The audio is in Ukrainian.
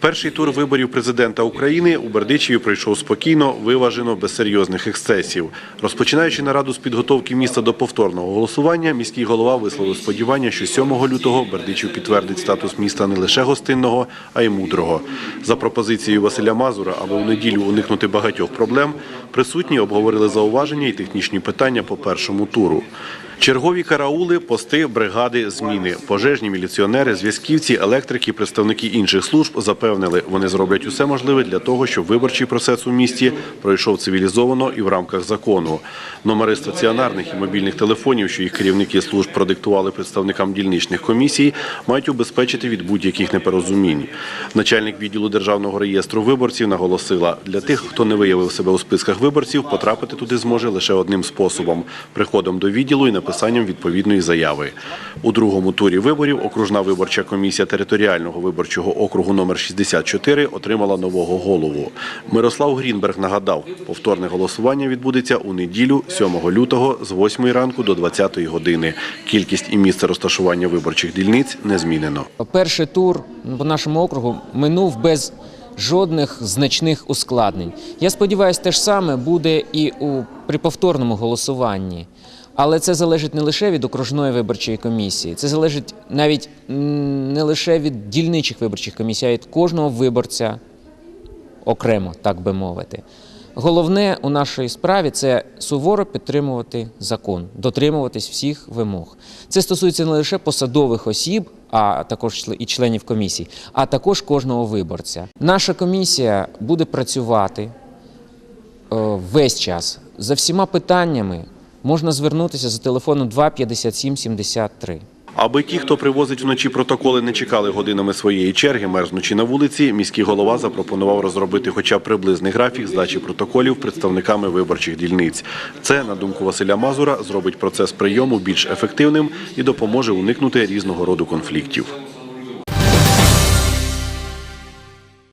Перший тур виборів президента України у Бердичеві пройшов спокійно, виважено, без серйозних ексцесів. Розпочинаючи нараду з підготовки міста до повторного голосування, міський голова висловив сподівання, що 7 лютого Бердичів підтвердить статус міста не лише гостинного, а й мудрого. За пропозицією Василя Мазура, аби у неділю уникнути багатьох проблем, присутні обговорили зауваження і технічні питання по першому туру. Чергові караули, пости, бригади, зміни. Пожежні міліціонери, зв'язківці, електрики, представники інших служб запевнили, вони зроблять усе можливе для того, щоб виборчий процес у місті пройшов цивілізовано і в рамках закону. Номери стаціонарних і мобільних телефонів, що їх керівники служб продиктували представникам дільничних комісій, мають убезпечити від будь-яких непорозумінь. Начальник відділу державного реєстру виборців наголосила, для тих, хто не виявив себе у списках виборців, потрапити туди зможе лише одним способом приходом до відділу і написанням відповідної заяви. У другому турі виборів окружна виборча комісія територіального виборчого округу номер 64 отримала нового голову. Мирослав Грінберг нагадав, повторне голосування відбудеться у неділю, 7 лютого, з 8 ранку до 20 години. Кількість і місце розташування виборчих дільниць не змінено. Перший тур по нашому округу минув без жодних значних ускладнень. Я сподіваюся, те ж саме буде і у при повторному голосуванні. Але це залежить не лише від окружної виборчої комісії, це залежить навіть не лише від дільничих виборчих комісій, а від кожного виборця окремо, так би мовити. Головне у нашій справі це суворо підтримувати закон, дотримуватись всіх вимог. Це стосується не лише посадових осіб, а також і членів комісій, а також кожного виборця. Наша комісія буде працювати е, весь час за всіма питаннями. Можна звернутися за телефоном 2 57 73. Аби ті, хто привозить вночі протоколи, не чекали годинами своєї черги, мерзнучи на вулиці, міський голова запропонував розробити хоча б приблизний графік здачі протоколів представниками виборчих дільниць. Це, на думку Василя Мазура, зробить процес прийому більш ефективним і допоможе уникнути різного роду конфліктів.